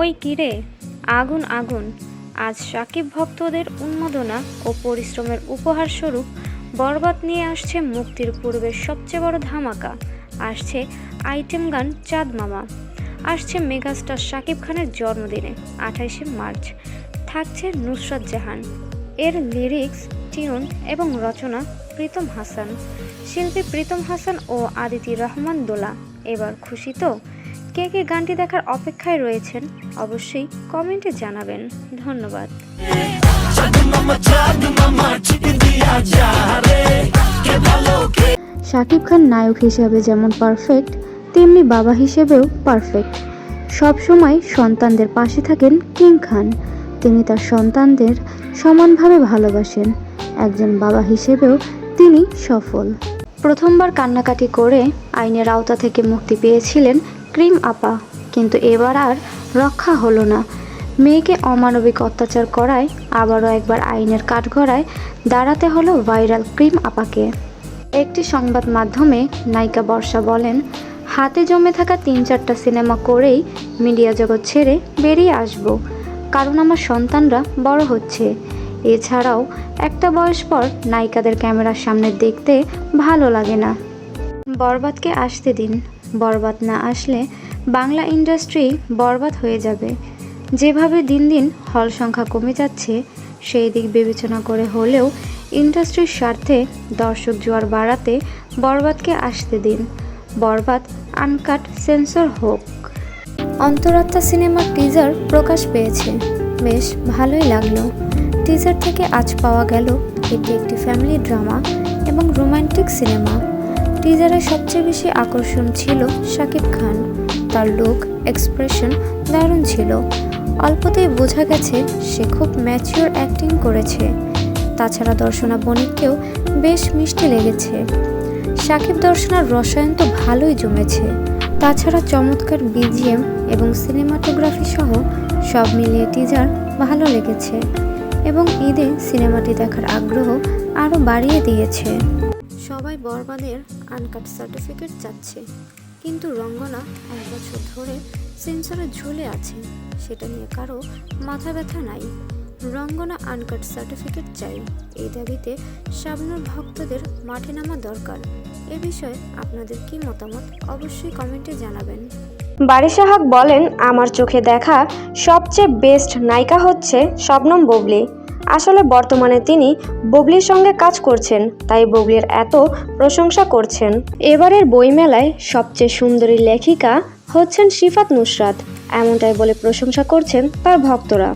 ওই কিরে? আগুন আগুন। আজ সাকিব ভক্তদের উন্মাদনা ও পরিশ্রমের উপহার স্বরূপ বরবাদ নিয়ে আসছে মুক্তির পূর্বের সবচেয়ে বড় ধামাকা। আসছে আইটেম গান চাঁদ মামা। আসছে মেগাস্টার শাকিব খানের জন্মদিনে, আঠাইশে মার্চ। থাকছে নুসরাত জাহান। এর লিরিক্স টিউন এবং রচনা প্রীতম হাসান। শিল্পী প্রীতম হাসান ও আদিতি রহমান দোলা। এবার খুশি তো? কে কে গানটি দেখার অপেক্ষায় রয়েছেন অবশ্যই কমেন্টে জানাবেন। ধন্যবাদ। শাকিব খান নায়ক হিসেবে যেমন পারফেক্ট তেমনি বাবা হিসেবেও পারফেক্ট সবসময় সন্তানদের পাশে থাকেন কিং খান। তিনি তার সন্তানদের সমানভাবে ভালোবাসেন। একজন বাবা হিসেবেও তিনি সফল। প্রথমবার কান্নাকাটি করে আইনের আওতা থেকে মুক্তি পেয়েছিলেন ক্রিম আপা, কিন্তু এবার আর রক্ষা হলো না। মেয়েকে অমানবিক অত্যাচার করায় আবারও একবার আইনের কাঠগড়ায় দাঁড়াতে হলো ভাইরাল ক্রিম আপাকে। একটি সংবাদ মাধ্যমে নায়িকা বর্ষা বলেন, হাতে জমে থাকা তিন চারটা সিনেমা করেই মিডিয়া জগৎ ছেড়ে বেরিয়ে আসব, কারণ আমার সন্তানরা বড় হচ্ছে। এছাড়াও একটা বয়স পর নায়িকাদের ক্যামেরার সামনে দেখতে ভালো লাগে না। বরবাদকে আসতে দিন। বরবাদ না আসলে বাংলা ইন্ডাস্ট্রি বরবাদ হয়ে যাবে। যেভাবে দিন দিন হল সংখ্যা কমে যাচ্ছে, সেই দিক বিবেচনা করে হলেও ইন্ডাস্ট্রির স্বার্থে দর্শক জোয়ার বাড়াতে বরবাদকে আসতে দিন। বরবাদ আনকাট সেন্সর হোক। অন্তরাত্মা সিনেমার টিজার প্রকাশ পেয়েছে। বেশ ভালোই লাগল। টিজার থেকে আজ পাওয়া গেল এটি একটি ফ্যামিলি ড্রামা এবং রোমান্টিক সিনেমা। টিজারে সবচেয়ে বেশি আকর্ষণ ছিল শাকিব খান। তার লুক এক্সপ্রেশন দারুণ ছিল। অল্পতেই বোঝা গেছে সে খুব ম্যাচিওর অ্যাক্টিং করেছে। তাছাড়া দর্শনা বণিককেও বেশ মিষ্টি লেগেছে। শাকিব দর্শনার রসায়ন তো ভালোই জমেছে। তাছাড়া চমৎকার বিজিএম এবং সিনেমাটোগ্রাফি সহ সব মিলিয়ে টিজার ভালো লেগেছে এবং ঈদে সিনেমাটি দেখার আগ্রহ আরও বাড়িয়ে দিয়েছে। সবাই বরবাদের আনকাট সার্টিফিকেট চাচ্ছে। কিন্তু রঙ্গনা এক বছর ধরে সেন্সরে ঝুলে আছে, সেটা নিয়ে কারও মাথা ব্যথা নাই। রঙ্গনা আনকাট সার্টিফিকেট চাই, এই দাবিতে শাবনুর ভক্তদের মাঠে নামা দরকার। এ বিষয়ে আপনাদের কি মতামত অবশ্যই কমেন্টে জানাবেন। বারিশাহাক বলেন, আমার চোখে দেখা সবচেয়ে বেস্ট নায়িকা হচ্ছে শবনম বুবলি। আসলে বর্তমানে তিনি ববলির সঙ্গে কাজ করছেন, তাই ববলির এত প্রশংসা করছেন। এবারের বইমেলায় সবচেয়ে সুন্দরী লেখিকা হচ্ছেন শিফাত নুসরাত, এমনটাই বলে প্রশংসা করছেন তার ভক্তরা।